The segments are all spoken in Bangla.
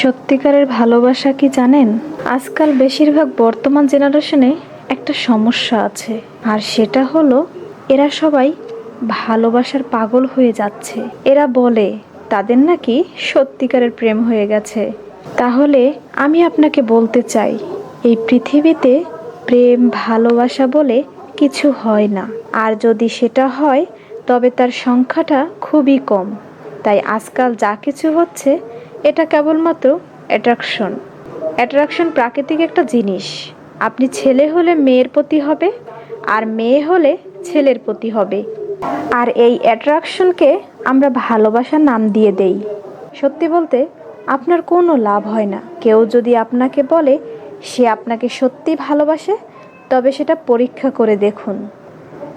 সত্যিকারের ভালোবাসা কি জানেন? আজকাল বেশিরভাগ বর্তমান জেনারেশনে একটা সমস্যা আছে, আর সেটা হলো এরা সবাই ভালোবাসার পাগল হয়ে যাচ্ছে। এরা বলে, তাদের নাকি সত্যিকারের প্রেম হয়ে গেছে। তাহলে আমি আপনাকে বলতে চাই, এই পৃথিবীতে প্রেম, ভালোবাসা বলে কিছু হয় না। আর যদি সেটা হয়, তবে তার সংখ্যাটা খুবই কম। তাই আজকাল যা কিছু হচ্ছে এটা কেবলমাত্র অ্যাট্রাকশন অ্যাট্রাকশন প্রাকৃতিক একটা জিনিস। আপনি ছেলে হলে মেয়ের প্রতি হবে, আর মেয়ে হলে ছেলের প্রতি হবে। আর এই অ্যাট্রাকশনকে আমরা ভালোবাসার নাম দিয়ে দেই। সত্যি বলতে, আপনার কোনো লাভ হয় না। কেউ যদি আপনাকে বলে, সে আপনাকে সত্যি ভালোবাসে, তবে সেটা পরীক্ষা করে দেখুন।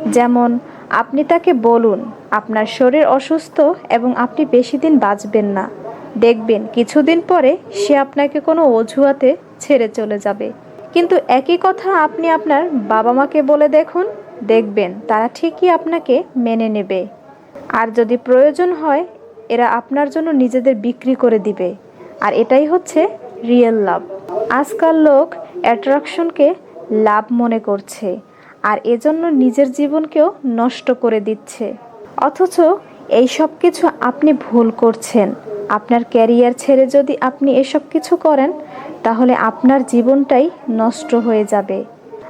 যেমন, আপনি তাকে বলুন, আপনার শরীর অসুস্থ এবং আপনি বেশি দিন বাঁচবেন না। দেখবেন, কিছুদিন পরে সে আপনাকে কোনো অজুহাতে ছেড়ে চলে যাবে। কিন্তু একই কথা আপনি আপনার বাবা মাকে বলে দেখুন, দেখবেন তারা ঠিকই আপনাকে মেনে নেবে। আর যদি প্রয়োজন হয়, এরা আপনার জন্য নিজেদের বিক্রি করে দিবে। আর এটাই হচ্ছে রিয়েল লাভ আজকাল লোক অ্যাট্রাকশনকে লাভ মনে করছে, আর এজন্য নিজের জীবনকেও নষ্ট করে দিচ্ছে। অথচ এই সব কিছু আপনি ভুল করছেন। আপনার ক্যারিয়ার ছেড়ে যদি আপনি এসব কিছু করেন, তাহলে আপনার জীবনটাই নষ্ট হয়ে যাবে।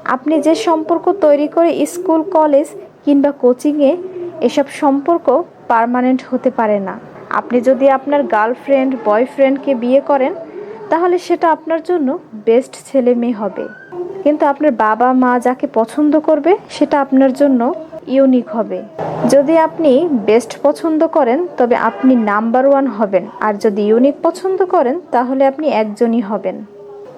আপনি যে সম্পর্ক তৈরি করে স্কুল, কলেজ কিংবা কোচিংয়ে এসব সম্পর্ক পার্মানেন্ট হতে পারে না। আপনি যদি আপনার গার্লফ্রেন্ড বয়ফ্রেন্ডকে বিয়ে করেন, তাহলে সেটা আপনার জন্য বেস্ট ছেলে মেয়ে হবে। কিন্তু আপনার বাবা মা যাকে পছন্দ করবে, সেটা আপনার জন্য ইউনিক হবে। যদি আপনি বেস্ট পছন্দ করেন, তবে আপনি নাম্বার ওয়ান হবেন। আর যদি ইউনিক পছন্দ করেন, তাহলে আপনি একজনই হবেন।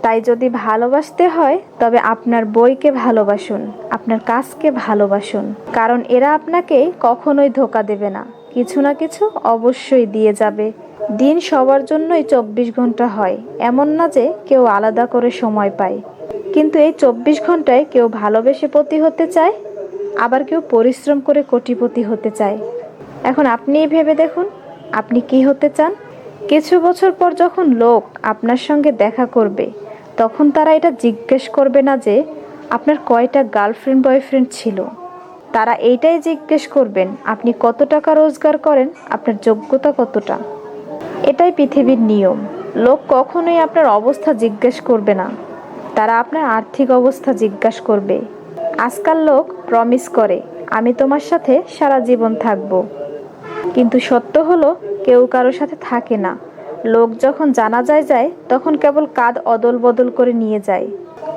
তাই যদি ভালোবাসতে হয়, তবে আপনার বইকে ভালোবাসুন, আপনার কাজকে ভালোবাসুন। কারণ এরা আপনাকে কখনোই ধোকা দেবে না। কিছু না কিছু অবশ্যই দিয়ে যাবে। দিন সবার জন্যই চব্বিশ ঘণ্টা হয়। এমন না যে কেউ আলাদা করে সময় পায়। কিন্তু এই চব্বিশ ঘন্টায় কেউ ভালোবেসে পতি হতে চায় আবার কেউ পরিশ্রম করে কোটিপতি হতে চায়। এখন আপনিই ভেবে দেখুন, আপনি কি হতে চান? কিছু বছর পর যখন লোক আপনার সঙ্গে দেখা করবে, তখন তারা এটা জিজ্ঞেস করবে না যে, আপনার কয়টা গার্লফ্রেন্ড, বয়ফ্রেন্ড ছিল? তারা এইটাই জিজ্ঞেস করবেন, আপনি কত টাকা রোজগার করেন, আপনার যোগ্যতা কতটা? এটাই পৃথিবীর নিয়ম। লোক কখনোই আপনার অবস্থা জিজ্ঞেস করবে না। তারা আপনার আর্থিক অবস্থা জিজ্ঞাসা করবে। আজকাল লোক প্রমিস করে, আমি তোমার সাথে সারা জীবন থাকব। কিন্তু সত্য হলো, কেউ কারোর সাথে থাকে না। লোক যখন জানা যায় যায় তখন কেবল কাঁধ অদল বদল করে নিয়ে যায়।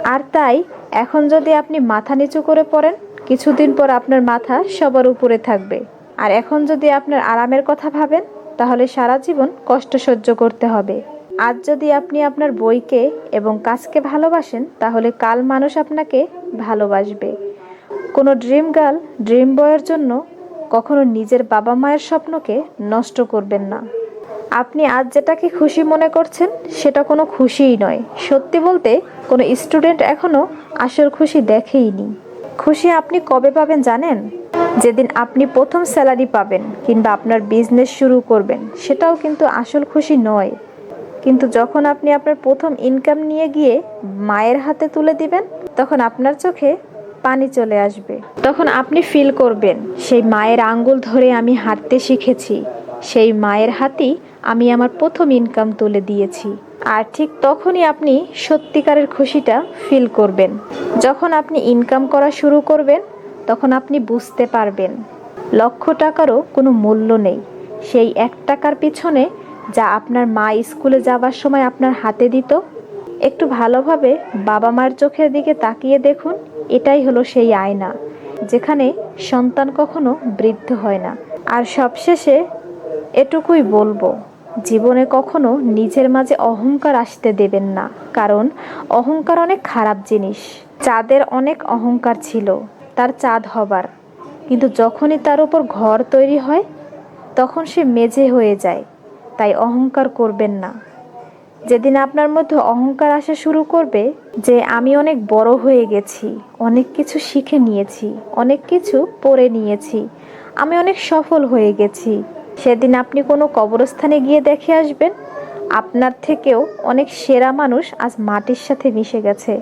আর তাই, এখন যদি আপনি মাথা নিচু করে পড়েন, কিছুদিন পর আপনার মাথা সবার উপরে থাকবে। আর এখন যদি আপনার আরামের কথা ভাবেন, তাহলে সারা জীবন কষ্ট সহ্য করতে হবে। আজ যদি আপনি আপনার বইকে এবং কাজকে ভালোবাসেন, তাহলে কাল মানুষ আপনাকে ভালোবাসবে। কোনো ড্রিম গার্ল, ড্রিম বয়ের জন্য কখনো নিজের বাবা মায়ের স্বপ্নকে নষ্ট করবেন না। আপনি আজ যেটাকে খুশি মনে করছেন, সেটা কোনো খুশিই নয়। সত্যি বলতে, কোনো স্টুডেন্ট এখনও আসল খুশি দেখেইনি। খুশি আপনি কবে পাবেন জানেন? যেদিন আপনি প্রথম স্যালারি পাবেন কিংবা আপনার বিজনেস শুরু করবেন, সেটাও কিন্তু আসল খুশি নয়। কিন্তু যখন আপনি আপনার প্রথম ইনকাম নিয়ে গিয়ে মায়ের হাতে তুলে দিবেন, তখন আপনার চোখে পানি চলে আসবে। তখন আপনি ফিল করবেন, সেই মায়ের আঙ্গুল ধরে আমি হাঁটতে শিখেছি, সেই মায়ের হাতেই আমি আমার প্রথম ইনকাম তুলে দিয়েছি। আর ঠিক তখনই আপনি সত্যিকারের খুশিটা ফিল করবেন। যখন আপনি ইনকাম করা শুরু করবেন, তখন আপনি বুঝতে পারবেন, লক্ষ টাকারও কোনো মূল্য নেই। সেই এক টাকার পিছনে যা আপনার মা স্কুলে যাওয়ার সময় আপনার হাতে দিত। একটু ভালোভাবে বাবা মার চোখের দিকে তাকিয়ে দেখুন, এটাই হলো সেই আয়না, যেখানে সন্তান কখনো বৃদ্ধ হয় না। আর সবশেষে এটুকুই বলব, জীবনে কখনো নিজের মাঝে অহংকার আসতে দেবেন না, কারণ অহংকার অনেক খারাপ জিনিস। চাঁদের অনেক অহংকার ছিল, তার চাঁদ হবার, কিন্তু যখনই তার উপর ঘর তৈরি হয়, তখন সে মেঝে হয়ে যায়। তাই অহংকার করবেন না। যেদিন আপনার মধ্যে অহংকার আসা শুরু করবে, যে আমি অনেক বড় হয়ে গেছি, অনেক কিছু শিখে নিয়েছি, অনেক কিছু পড়ে নিয়েছি, আমি অনেক সফল হয়ে গেছি, সেদিন আপনি কোনো কবরস্থানে গিয়ে দেখে আসবেন, আপনার থেকেও অনেক সেরা মানুষ আজ মাটির সাথে মিশে গেছে।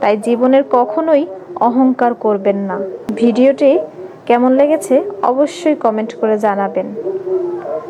তাই জীবনের কখনোই অহংকার করবেন না। ভিডিওটি কেমন লেগেছে অবশ্যই কমেন্ট করে জানাবেন।